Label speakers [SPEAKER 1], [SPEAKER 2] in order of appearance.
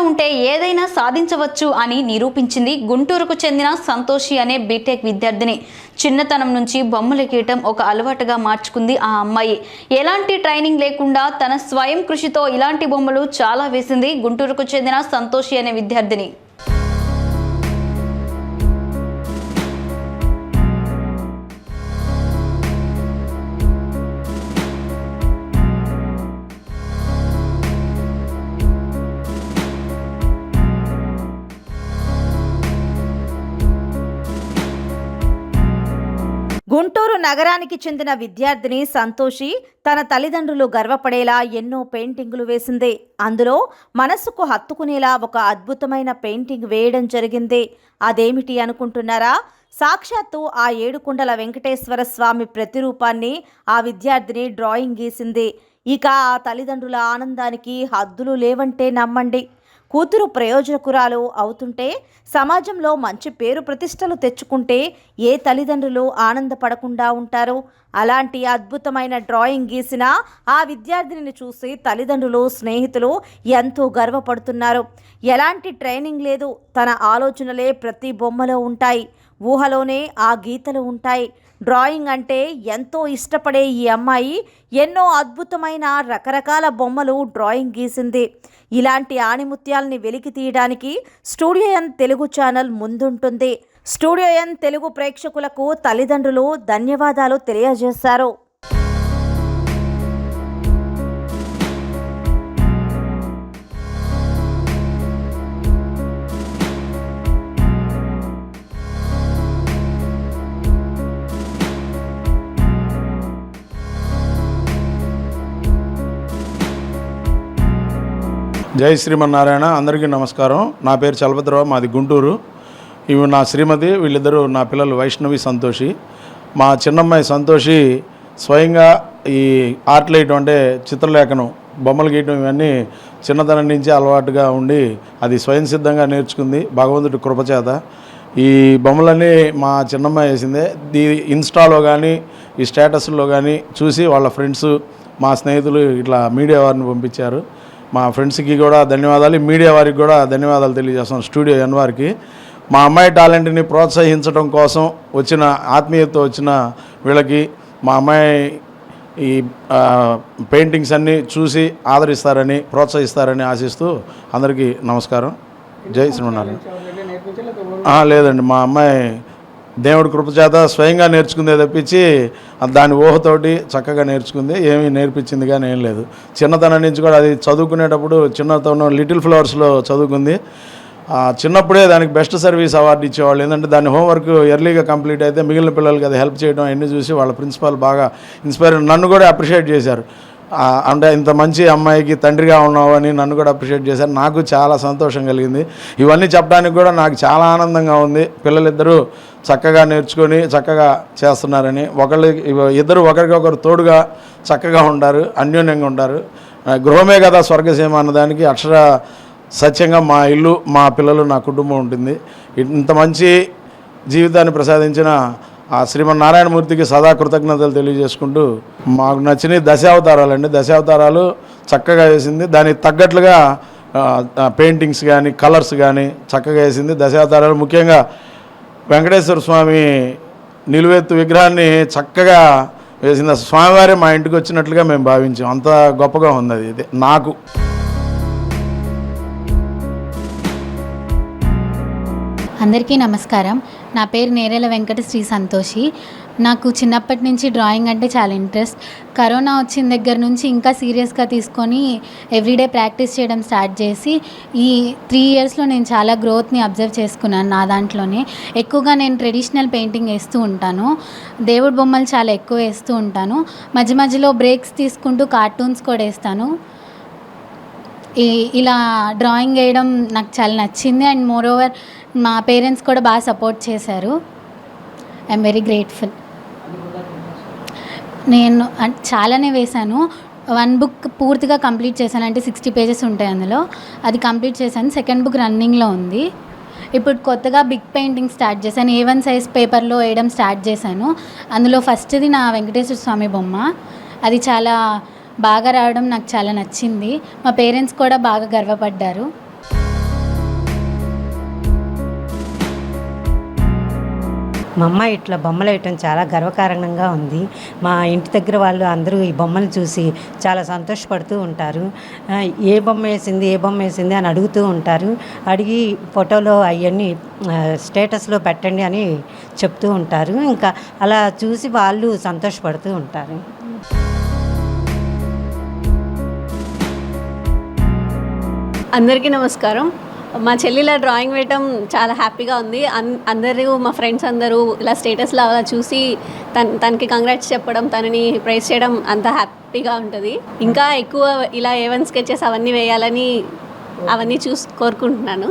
[SPEAKER 1] ఉంటే ఏదైనా సాధించవచ్చు అని నిరూపించింది గుంటూరుకు చెందిన సంతోషి అనే బీటెక్ విద్యార్థిని. చిన్నతనం నుంచి బొమ్మలు గీయటం ఒక అలవాటుగా మార్చుకుంది ఆ అమ్మాయి. ఎలాంటి ట్రైనింగ్ లేకుండా తన స్వయం కృషితో ఇలాంటి బొమ్మలు చాలా వేసింది గుంటూరుకు చెందిన సంతోషి అనే విద్యార్థిని.
[SPEAKER 2] గుంటూరు నగరానికి చెందిన విద్యార్థిని సంతోషి తన తల్లిదండ్రులు గర్వపడేలా ఎన్నో పెయింటింగులు వేసింది. అందులో మనసుకు హత్తుకునేలా ఒక అద్భుతమైన పెయింటింగ్ వేయడం జరిగింది. అదేమిటి అనుకుంటున్నారా? సాక్షాత్తు ఆ ఏడుకొండల వెంకటేశ్వర స్వామి ప్రతిరూపాన్ని ఆ విద్యార్థిని డ్రాయింగ్ గీసింది. ఇక ఆ తల్లిదండ్రుల ఆనందానికి హద్దులు లేవంటే నమ్మండి. కూతురు ప్రయోజనకురాలు అవుతుంటే సమాజంలో మంచి పేరు ప్రతిష్టలు తెచ్చుకుంటే ఏ తల్లిదండ్రులు ఆనందపడకుండా ఉంటారు? అలాంటి అద్భుతమైన డ్రాయింగ్ గీసిన ఆ విద్యార్థినిని చూసి తల్లిదండ్రులు స్నేహితులు ఎంతో గర్వపడుతున్నారు. ఎలాంటి ట్రైనింగ్ లేదు. తన ఆలోచనలే ప్రతి బొమ్మలో ఉంటాయి. ఊహలోనే ఆ గీతలు ఉంటాయి. డ్రాయింగ్ అంటే ఎంతో ఇష్టపడే ఈ అమ్మాయి ఎన్నో అద్భుతమైన రకరకాల బొమ్మలు డ్రాయింగ్ గీసింది. ఇలాంటి ఆణిముత్యాల్ని వెలికి తీయడానికి స్టూడియో ఎన్ తెలుగు ఛానల్ ముందుంటుంది. స్టూడియో ఎన్ తెలుగు ప్రేక్షకులకు తల్లిదండ్రులు ధన్యవాదాలు తెలియజేశారు.
[SPEAKER 3] జై శ్రీమన్నారాయణ అందరికీ నమస్కారం. నా పేరు చలపతిరావు మాది గుంటూరు. ఇవి నా శ్రీమతి వీళ్ళిద్దరూ నా పిల్లలు వైష్ణవి సంతోషి. మా చిన్నమ్మాయి సంతోషి స్వయంగా ఈ ఆర్ట్ వేయటం అంటే చిత్రలేఖనం బొమ్మలు గీయటం ఇవన్నీ చిన్నతనం నుంచి అలవాటుగా ఉండి అది స్వయం సిద్ధంగా నేర్చుకుంది. భగవంతుడి కృపచేత ఈ బొమ్మలన్నీ మా చిన్నమ్మాయి వేసిందే. దీ ఇన్స్టాలో కానీ ఈ స్టేటస్లో కానీ చూసి వాళ్ళ ఫ్రెండ్స్ మా స్నేహితులు ఇట్లా మీడియా వారిని పంపించారు. మా ఫ్రెండ్స్కి కూడా ధన్యవాదాలు. మీడియా వారికి కూడా ధన్యవాదాలు తెలియజేస్తాం స్టూడియో ఎన్ వారికి. మా అమ్మాయి టాలెంట్ని ప్రోత్సహించడం కోసం వచ్చిన ఆత్మీయతతో వచ్చిన వీళ్ళకి మా అమ్మాయి ఈ పెయింటింగ్స్ అన్నీ చూసి ఆదరిస్తారని ప్రోత్సహిస్తారని ఆశిస్తూ అందరికీ నమస్కారం. జై శ్రీమన్నారాయణ. లేదండి. మా అమ్మాయి దేవుడి కృపచేత స్వయంగా నేర్చుకుందే తప్పించి దాని ఊహతోటి చక్కగా నేర్చుకుంది. ఏమీ నేర్పించింది కానీ ఏం లేదు. చిన్నతనం నుంచి కూడా అది చదువుకునేటప్పుడు చిన్నతనం లిటిల్ ఫ్లవర్స్లో చదువుకుంది. చిన్నప్పుడే దానికి బెస్ట్ సర్వీస్ అవార్డు ఇచ్చేవాళ్ళు. ఏంటంటే దాని హోంవర్క్ ఎర్లీగా కంప్లీట్ అయితే మిగిలిన పిల్లలకి అది హెల్ప్ చేయడం అన్నీ చూసి వాళ్ళ ప్రిన్సిపాల్ బాగా ఇన్స్పైర్ నన్ను కూడా అప్రిషియేట్ చేశారు. అంటే ఇంత మంచి అమ్మాయికి తండ్రిగా ఉన్నావు అని నన్ను కూడా అప్రిషియేట్ చేశారు. నాకు చాలా సంతోషం కలిగింది. ఇవన్నీ చెప్పడానికి కూడా నాకు చాలా ఆనందంగా ఉంది. పిల్లలిద్దరూ చక్కగా నేర్చుకొని చక్కగా చేస్తున్నారని. ఒకళ్ళు ఇద్దరు ఒకరికొకరు తోడుగా చక్కగా ఉంటారు అన్యోన్యంగా ఉంటారు గృహమే కదా స్వర్గసీమ అన్నదానికి అక్షర సత్యంగా మా ఇల్లు మా పిల్లలు నా కుటుంబం ఉంటుంది. ఇంత మంచి జీవితాన్ని ప్రసాదించిన ఆ శ్రీమన్నారాయణమూర్తికి సదా కృతజ్ఞతలు తెలియజేసుకుంటూ మాకు నచ్చిన దశావతారాలండి. దశావతారాలు చక్కగా వేసింది. దానికి తగ్గట్లుగా పెయింటింగ్స్ కానీ కలర్స్ కానీ చక్కగా వేసింది. దశావతారాలు ముఖ్యంగా వెంకటేశ్వర స్వామి నిలువెత్తు విగ్రహాన్ని చక్కగా వేసింది. స్వామివారే మా ఇంటికి వచ్చినట్లుగా మేము భావించాం. అంత గొప్పగా ఉంది అది ఇది. నాకు
[SPEAKER 4] అందరికీ నమస్కారం. నా పేరు నేరేల వెంకట శ్రీ సంతోషి. నాకు చిన్నప్పటి నుంచి డ్రాయింగ్ అంటే చాలా ఇంట్రెస్ట్. కరోనా వచ్చిన దగ్గర నుంచి ఇంకా సీరియస్గా తీసుకొని ఎవ్రీడే ప్రాక్టీస్ చేయడం స్టార్ట్ చేసి ఈ త్రీ ఇయర్స్లో నేను చాలా గ్రోత్ని అబ్జర్వ్ చేసుకున్నాను నా దాంట్లోనే. ఎక్కువగా నేను ట్రెడిషనల్ పెయింటింగ్ వేస్తూ ఉంటాను. దేవుడి బొమ్మలు చాలా ఎక్కువ వేస్తూ ఉంటాను. మధ్య మధ్యలో బ్రేక్స్ తీసుకుంటూ కార్టూన్స్ కూడా వేస్తాను. ఈ ఇలా డ్రాయింగ్ వేయడం నాకు చాలా నచ్చింది. అండ్ మోర్ ఓవర్ మా పేరెంట్స్ కూడా బాగా సపోర్ట్ చేశారు. ఐఎమ్ వెరీ గ్రేట్ఫుల్ నేను చాలానే వేశాను. వన్ బుక్ పూర్తిగా కంప్లీట్ చేశాను. అంటే సిక్స్టీ పేజెస్ ఉంటాయి అందులో. అది కంప్లీట్ చేశాను. సెకండ్ బుక్ రన్నింగ్లో ఉంది. ఇప్పుడు కొత్తగా బిగ్ పెయింటింగ్ స్టార్ట్ చేశాను. ఏ వన్ సైజ్ పేపర్లో వేయడం స్టార్ట్ చేశాను. అందులో ఫస్ట్ది నా వెంకటేశ్వర స్వామి బొమ్మ. అది చాలా బాగా రావడం నాకు చాలా నచ్చింది. మా పేరెంట్స్ కూడా బాగా గర్వపడ్డారు.
[SPEAKER 5] మా అమ్మాయి ఇట్లా బొమ్మలు వేయటం చాలా గర్వకారణంగా ఉంది. మా ఇంటి దగ్గర వాళ్ళు అందరూ ఈ బొమ్మలు చూసి చాలా సంతోషపడుతూ ఉంటారు. ఏ బొమ్మ వేసింది ఏ బొమ్మ వేసింది అని అడుగుతూ ఉంటారు. అడిగి ఫోటోలో అవన్నీ స్టేటస్లో పెట్టండి అని చెప్తూ ఉంటారు. ఇంకా అలా చూసి వాళ్ళు సంతోషపడుతూ ఉంటారు.
[SPEAKER 6] అందరికీ నమస్కారం. మా చెల్లిలా డ్రాయింగ్ వేయటం చాలా హ్యాపీగా ఉంది. అన్ అందరూ మా ఫ్రెండ్స్ అందరూ ఇలా స్టేటస్లో అలా చూసి తన తనకి కంగ్రాట్స్ చెప్పడం తనని ప్రైజ్ చేయడం అంత హ్యాపీగా ఉంటుంది. ఇంకా ఎక్కువ ఇలా ఏవన్ స్కెచెస్ అవన్నీ వేయాలని అవన్నీ చూసి కోరుకుంటున్నాను.